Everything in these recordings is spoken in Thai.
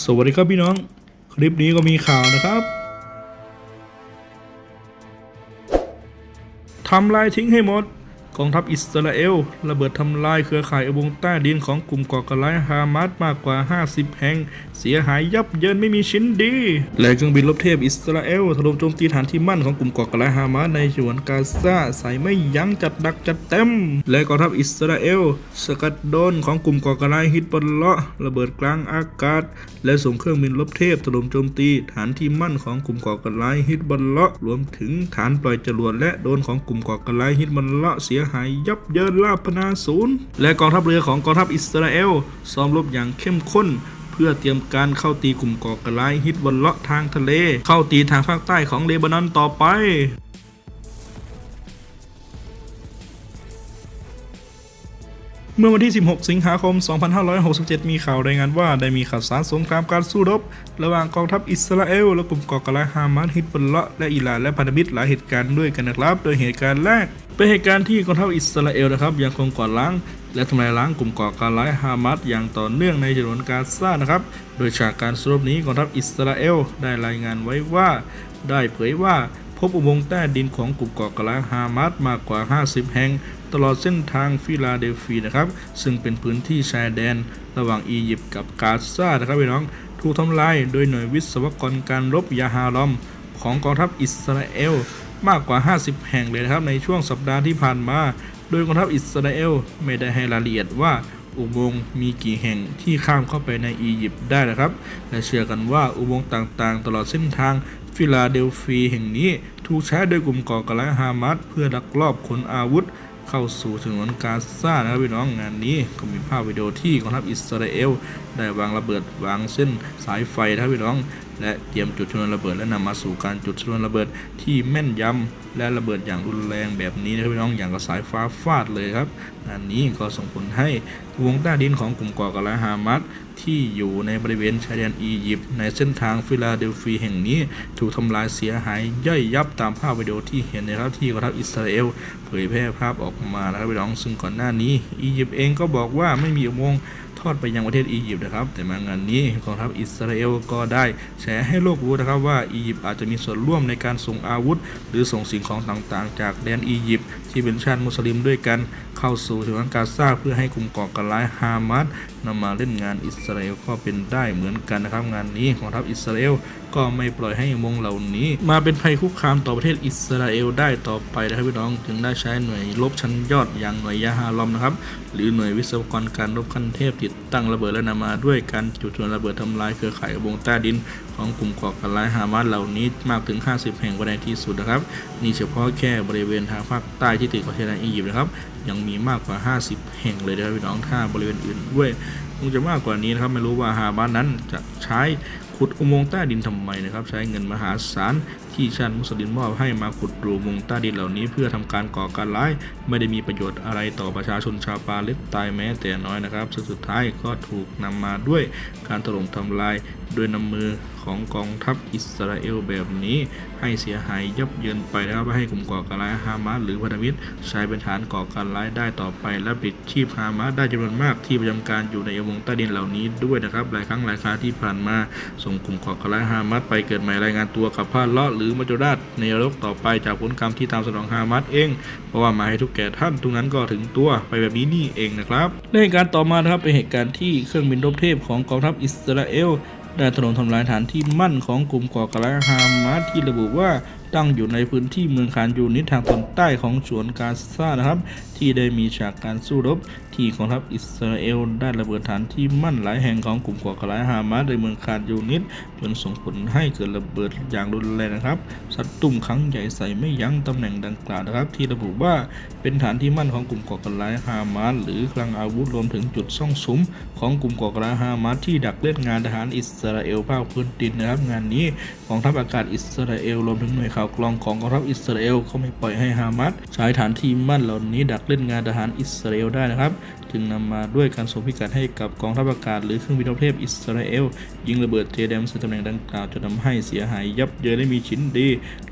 สวัสดีครับพี่น้อง คลิปนี้ก็มีข่าวนะครับทำลายทิ้งให้หมด กองทัพอิสราเอล ระเบิดทำลายเครือข่ายอุโมงค์ใต้ดินของกลุ่มก่อการร้ายฮามาสมากกว่า 50 แห่ง เสียหายยับเยินไม่มีชิ้นดี และเครื่องบินรบเทพอิสราเอลถล่มโจมตีฐานที่มั่นของกลุ่มก่อการร้ายฮามาสในฉวนกาซาใส่ไม่ยั้งจัดดักจัดเต็ม และกองทัพอิสราเอล สกัดโดนของกลุ่มก่อการร้ายฮิตบอลเลาะระเบิดกลางอากาศ และส่งเครื่องบินรบเทพถล่มโจมตีฐานที่มั่นของกลุ่มก่อการร้ายฮิตบอลเลาะรวมถึงฐานปล่อยจรวดและโดนของกลุ่มก่อการร้ายฮิตบอลเลาะเสียหายยับเยินลาพนาศูนย์ และกองทัพเรือของกองทัพอิสราเอลซ้อมรบอย่างเข้มข้น เพื่อเตรียมการเข้าตีกลุ่มก่อการร้ายฮิตบนเลาะทางทะเล เข้าตีทางภาคใต้ของเลบานอนต่อไป เมื่อวันที่ 16 สิงหาคม 2567 มีข่าวรายงานว่าได้มีข่าวสารสงครามการสู้รบ ระหว่างกองทัพอิสราเอลและกลุ่มก่อการร้ายฮามาสฮิตบอลเลาะและอิหร่านและพันธมิตรหลายเหตุการณ์ด้วยกันนะครับ โดยเหตุการณ์แรก เป็นเหตุการณ์ที่กองทัพอิสราเอลนะครับยังคงก่อล้าง และทำลายล้างกลุ่มก่อการร้ายฮามาสอย่างต่อเนื่องในฉนวนกาซานะครับ โดยจากการสู้รบนี้กองทัพอิสราเอลได้รายงานไว้ว่า ได้เผยว่า บอุโมงค์ใต้ดินของกลุ่มก่อการร้าฮามาสมากกว่า 50 แห่ง ตลอดเส้นทางฟิลาเดลฟีนะครับ ซึ่งเป็นพื้นที่ชายแดน ระหว่างอียิปต์กับกาซานะครับพี่น้องถูกทำลายโดยหน่วยวิศวกรการรบยาฮารอม ของกองทัพอิสราเอลมากกว่า 50 แห่งเลยนะครับในช่วงสัปดาห์ที่ผ่านมา โดยกองทัพอิสราเอลไม่ได้ให้รายละเอียดว่าอุโมงค์มีกี่แห่งที่ข้ามเข้าไปในอียิปต์ได้นะครับ และเชื่อกันว่าอุโมงค์ต่างๆ ตลอดเส้นทาง ฟิลาเดลฟีแห่งนี้ถูกใช้โดยกลุ่มก่อการร้ายฮามาสเพื่อลักลอบขนอาวุธเข้าสู่ถนนกาซานะครับพี่น้องงานนี้ก็มีภาพวิดีโอที่กองทัพอิสราเอล ได้วางระเบิดวางเส้นสายไฟนะครับพี่น้อง และเตรียมจุดชนวนระเบิด และนำมาสู่การจุดชนวนระเบิดที่แม่นยำและระเบิดอย่างรุนแรงแบบนี้นะครับพี่น้องอย่างกับสายฟ้าฟาดเลยครับงานนี้ก็ส่งผลให้วงใต้ดินของกลุ่มก่อการร้ายฮามาสที่อยู่ในบริเวณชายแดนอียิปต์ในเส้นทางฟิลาเดลฟีแห่งนี้ ถูกทำลายเสียหายย่อยยับตามภาพวิดีโอที่เห็นนะครับที่กองทัพอิสราเอลเผยแพร่ภาพออกมานะครับพี่น้องซึ่งก่อนหน้านี้ อียิปต์เองก็บอกว่าไม่มีอุโมงค์ ทอดไปยังประเทศอียิปต์นะครับ แต่มางานนี้กองทัพอิสราเอลก็ได้แฉให้โลกรู้นะครับว่าอียิปต์อาจจะมีส่วนร่วมในการส่งอาวุธ หรือส่งสิ่งของต่างๆ จากแดนอียิปต์ที่เป็นชาติมุสลิมด้วยกัน เข้าสู่ฉนวนกาซาเพื่อให้กลุ่มก่อการร้ายฮามาสนำมาเล่นงานอิสราเอลก็เป็นได้เหมือนกันนะครับงานนี้กองทัพอิสราเอลก็ไม่ปล่อยให้มงเหล่านี้ มาเป็นภัยคุกคามต่อประเทศอิสราเอลได้ต่อไปนะครับพี่น้องจึงได้ใช้หน่วยรบชั้นยอดอย่างหน่วยยาฮารอมนะครับหรือหน่วยวิศวกรการรบขั้นเทพติดตั้งระเบิดและนำมาด้วยการจุดชนวนระเบิดทำลายเครือข่ายอุโมงใต้ดินของกลุ่มก่อการร้ายฮามาสเหล่านี้มากถึง 50 แห่งในที่สุดนะครับ นี่เฉพาะแค่บริเวณทางภาคใต้ที่ติดกับชายแดนอียิปต์นะครับ ยังมีมากกว่า 50 แห่งเลยนะครับพี่น้องถ้าบริเวณอื่นด้วยคงจะมากกว่านี้นะครับไม่รู้ว่าฮามาสนั้นจะใช้ขุดอุโมงค์ใต้ดินทำไมนะครับ ใช้เงินมหาศาล ที่ชาติมุสลิมมอบให้มาขุดรูอุงใต้ดินเหล่านี้ เพื่อทำการก่อการร้าย ไม่ได้มีประโยชน์อะไรต่อประชาชนชาวปาเลสไตน์แม้แต่น้อยนะครับซึ่งสุดท้ายก็ถูกนำมาด้วยการถล่มทำลายโดยน้ำมือของกองทัพอิสราเอลแบบนี้ ให้เสียหายยับเยินไปนะครับไม่ให้กลุ่มก่อการร้ายฮามาสหรือพันธมิตรใช้เป็นฐานก่อการร้ายได้ต่อไป และปิดชีพฮามาสได้จำนวนมากที่ประจำการอยู่ในอุโมงใต้ดินเหล่านี้ด้วยนะครับหลายครั้งหลายคราที่ผ่านมาส่งกลุ่มก่อการร้ายฮามาสไปเกิดใหม่รายงานตัวกับพาดเลาะหรือมัจจุราชในนรกต่อไปจากผลกรรมที่ตามสนองฮามาสเอง เพราะว่ามาให้ทุกแก่ท่านทุกนั้นก็ถึงตัวไปแบบนี้นี่เองนะครับในเหตุการณ์ต่อมาครับเป็นเหตุการณ์ที่เครื่องบินรบเทพของกองทัพอิสราเอลได้ถล่มทำลายฐานที่มั่นของกลุ่มก่อการร้ายฮามาสที่ระบุว่า ตั้งอยู่ในพื้นที่เมืองคานยูนิทางตอนใต้ของฉวนกาซานะครับ ที่ได้มีฉากการสู้รบ ที่กองทัพอิสราเอลได้ระเบิดฐานที่มั่นหลายแห่งของกลุ่มก่อการร้ายฮามาสในเมืองคานยูนิสจนส่งผลให้เกิดระเบิดอย่างรุนแรงนะครับสัดตุ่มครั้งใหญ่ใส่ไม่ยั้งตำแหน่งดังกล่าวนะครับ ที่ระบุว่าเป็นฐานที่มั่นของกลุ่มก่อการร้ายฮามาสหรือคลังอาวุธรวมถึงจุดซ่องสุม ของกลุ่มก่อการร้ายฮามาสที่ดักเล่นงานทหารอิสราเอลภาคพื้นดินนะครับ งานนี้กองทัพอากาศอิสราเอลรวมถึงหน่วยข่าวกรองของกองทัพอิสราเอลเขาไม่ปล่อยให้ฮามาสใช้ฐานที่มั่นเหล่านี้ดักเล่นงานทหารอิสราเอลได้นะครับ จึงนำมาด้วยการส่งพิกัดให้กับกองทัพอากาศหรือเครื่องบินรบเทพอิสราเอล ยิงระเบิดเจแดมใส่ตำแหน่งดังกล่าวจนทำให้เสียหายยับเยินและมีชิ้นดี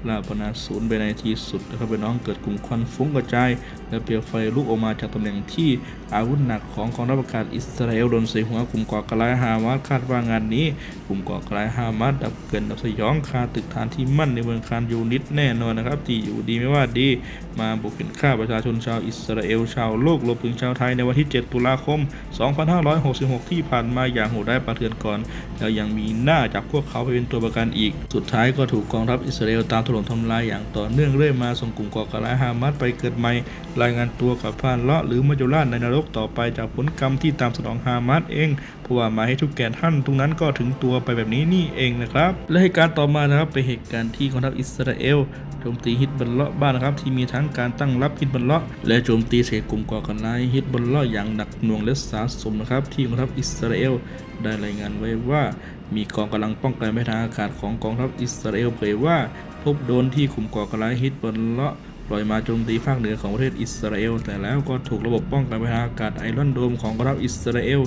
ลาปนาศูนย์ไปในที่สุดนะครับพี่น้องเกิดกลุ่มควันฟุ้งกระจาย และเปลวไฟลุกออกมาจากตำแหน่งที่อาวุธหนักของกองทัพอากาศอิสราเอลโดนใส่หัวกลุ่มก่อการร้ายฮามาสคาดว่างานนี้ กลุ่มก่อการร้ายฮามาสดับเกินดับสยองคาตึกฐานที่มั่นในเมืองคานยูนิตแน่นอนนะครับที่อยู่ดีไม่ว่าดี มาบุกเข็นฆ่าประชาชนชาวอิสราเอลชาวโลกรวมถึงชาวไทยในวันที่7 ตุลาคม 2566 ที่ผ่านมาอย่างโหดร้ายประเทือนก่อน แล้วยังมีหน้าจับพวกเขาไปเป็นตัวประกันอีก สุดท้ายก็ถูกกองทัพอิสราเอลตามถล่มทำลายอย่างต่อเนื่องเรื่อยมาส่งกลุ่มก่อการร้ายฮามาสไปเกิดใหม่ รายงานตัวกับพานเลาะหรือมัจจุราชในนรกต่อไปจากผลกรรมที่ตามสนองฮามาสเองเพราะว่ามาให้ทุกแก่ท่านตรงนั้นก็ถึงตัวไปแบบนี้นี่เองนะครับ และเหตุการณ์ต่อมานะครับเป็นเหตุการณ์ที่กองทัพอิสราเอลโจมตีฮิตบัลเลาะบ้านนะครับที่มีทั้งการตั้งรับฮิตบัลเลาะและโจมตีเสกกลุ่มก่อการร้ายฮิตบัลเลาะอย่างางหนักหน่วงและสาสมนะครับ ที่กองทัพอิสราเอลได้รายงานไว้ว่ามีกองกำลังป้องกันไม่ทางอากาศของกองทัพอิสราเอลเผยว่า พบโดนที่กลุ่มก่อการร้ายฮิตบัลเลาะปล่อยมาโจมตีภาคเหนือของประเทศอิสราเอล แต่แล้วก็ถูกระบบป้องกันไม่ทางอากาศไอรอนโดมของกองทัพอิสราเอล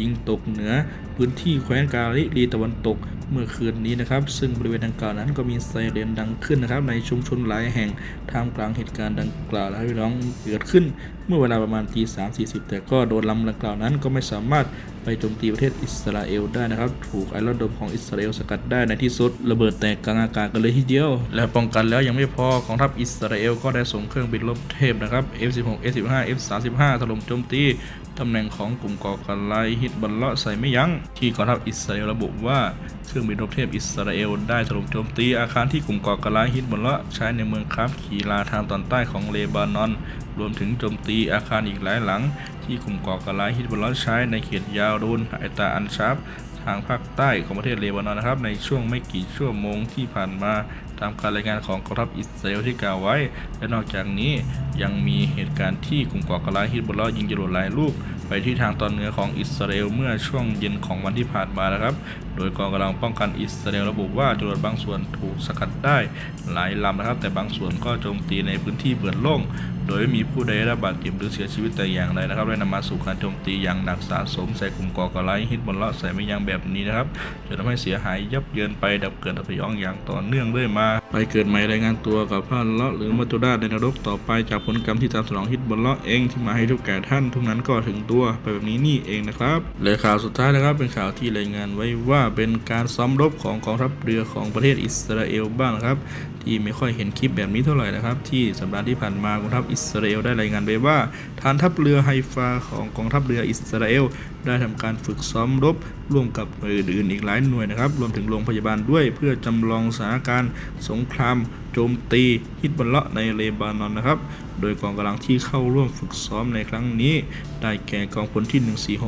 ยิงตกเหนือพื้นที่แคว้นกาลิลีตะวันตก เมื่อคืนนี้นะครับ ซึ่งบริเวณดังกล่าวนั้นก็มีไซเรนดังขึ้นนะครับในชุมชนหลายแห่งท่ามกลางเหตุการณ์ดังกล่าวนะครับพี่น้องเกิดขึ้น เมื่อเวลาประมาณตีสามสี่สิบแต่ก็โดนลำดังกล่าวนั้นก็ไม่สามารถไปโจมตีประเทศอิสราเอลได้นะครับ ถูกไอรอนโดมของอิสราเอลสกัดได้ในที่สุดระเบิดแตกกลางอากาศกันเลยทีเดียว และป้องกันแล้วยังไม่พอกองทัพอิสราเอลก็ได้ส่งเครื่องบินรบเทพนะครับ F16 F15 F35 ถล่มโจมตีตำแหน่งของกลุ่มก่อการร้ายฮิตบัลเลาะใส่ไม่ยั้งที่กองทัพอิสราเอลระบุว่าเครืองบินรบเทพอิสราเอลได้ถล่มโจมตีอาคารที่กลุ่มก่อการร้ายฮิตบัลเลาะใช้ในเมืองคาบขีลาทางตอนใต้ของเลบานอน รวมถึงโจมตีอาคารอีกหลายหลัง ที่กลุ่มก่อการร้ายฮิตบัลเลาะใช้ในเขตยาวรูนไอตาอันชับทางภาคใต้ของประเทศเลบานอนนะครับในช่วงไม่กี่ชั่วโมงที่ผ่านมาตามการรายงานของกองทัพอิสราเอลที่กล่าวไว้ และนอกจากนี้ยังมีเหตุการณ์ที่กลุ่มก่อการร้ายฮิตบัลละยิงจรวดหลายลูก ไปที่ทางตอนเหนือของอิสราเอลเมื่อช่วงเย็นของวันที่ผ่านมานะครับ โดยกองกำลังป้องกันอิสราเอลระบุว่าจรวดบางส่วนถูกสกัดได้หลายลำนะครับ แต่บางส่วนก็โจมตีในพื้นที่เปิดโล่ง ดยไม่มีผู้ใดได้รับบาดเจ็บหรือเสียชีวิตแต่อย่างใดนะครับและนำมาสู่การโจมตีอย่างหนักสะสมใส่กลุ่มก่อการร้ายฮิตบอลเลาะใส่ไม่ยั้งแบบนี้นะครับจนทำให้เสียหายยับเยินไปดับเกิดดับสยองอย่างต่อเนื่องเรื่อยมา ไปเกิดใหม่รายงานตัวกับพระเลาะหรือมัจจุราชในนรกต่อไปจากผลกรรมที่ตามสนองฮิตบอลเลาะเองที่มาให้ทุกแก่ท่านทุกนั้นก็ถึงตัวไปแบบนี้นี่เองนะครับและข่าวสุดท้ายนะครับเป็นข่าวที่รายงานไว้ว่าเป็นการซ้อมรบของกองทัพเรือของประเทศอิสราเอลบ้างครับ ที่ไม่ค่อยเห็นคลิปแบบนี้เท่าไหร่นะครับ ที่สัปดาห์ที่ผ่านมากองทัพอิสราเอลได้รายงานไปว่าฐานทัพเรือไฮฟาของกองทัพเรืออิสราเอลได้ทำการฝึกซ้อมรบร่วมกับหน่วยอื่นอีกหลายหน่วยนะครับรวมถึงโรงพยาบาลด้วยเพื่อจำลองสถานการณ์สงครามโจมตีฮิตบัลเลาะในเลบานอนนะครับ โดยกองกำลังที่เข้าร่วมฝึกซ้อมในครั้งนี้ ได้แก่กองพลที่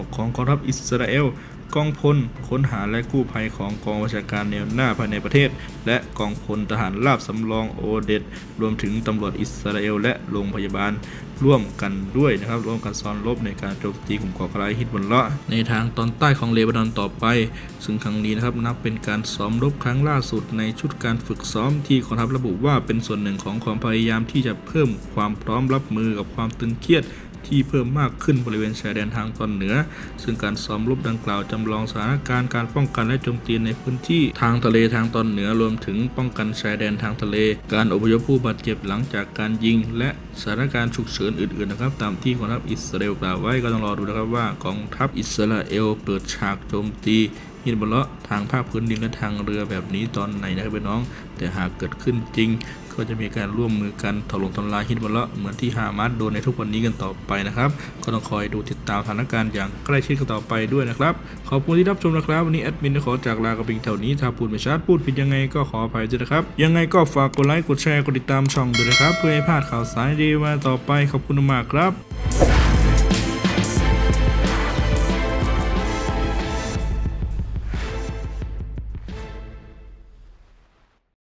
146 ของกองทัพอิสราเอล กองพลค้นหาและกู้ภัยของกองบัญชาการแนวหน้าภายในประเทศ และกองพลทหารราบสำรองโอเดตรวมถึงตำรวจอิสราเอลและโรงพยาบาลร่วมกันด้วยนะครับร่วมกันซ้อนรบในการโจมตีกลุ่มก่อการร้ายฮิตบัลเลาะในทางตอนใต้ของเลบานอนต่อไป ซึ่งครั้งนี้นะครับนับเป็นการซ้อมรบครั้งล่าสุดในชุดการฝึกซ้อมที่กองทัพระบุว่าเป็นส่วนหนึ่งของความพยายามที่จะเพิ่มความพร้อมรับมือกับความตึงเครียด ที่เพิ่มมากขึ้นบริเวณชายแดนทางตอนเหนือ ซึ่งการซ้อมรบดังกล่าวจำลองสถานการณ์การป้องกันและโจมตีในพื้นที่ทางทะเลทางตอนเหนือรวมถึงป้องกันชายแดนทางทะเล การอพยพผู้บาดเจ็บหลังจากการยิง และสถานการณ์ฉุกเฉินอื่นๆนะครับตามที่กองทัพอิสราเอลกล่าวไว้ก็ต้องรอดูนะครับว่ากองทัพอิสราเอลเปิดฉากโจมตีฮินบอลเลาะทางภาคพื้นดินและทางเรือแบบนี้ตอนไหนนะครับพี่น้อง แต่หากเกิดขึ้นจริง ก็จะมีการร่วมมือกันถล่มทำลายฮิตบอลละเหมือนที่ฮามาสโดนในทุกวันนี้กันต่อไปนะครับ ก็ต้องคอยดูติดตามสถานการณ์อย่างใกล้ชิดกันต่อไปด้วยนะครับ ขอบคุณที่รับชมนะครับ วันนี้แอดมินขอจากลากระเพียงเท่านี้ถ้าพูดไม่ชัดพูดผิดยังไงก็ขออภัยด้วยนะครับ ยังไงก็ฝากกดไลค์กดแชร์กดติดตามช่องด้วยนะครับ เพื่อให้พลาดข่าวสารดีมาต่อไปขอบคุณมากครับ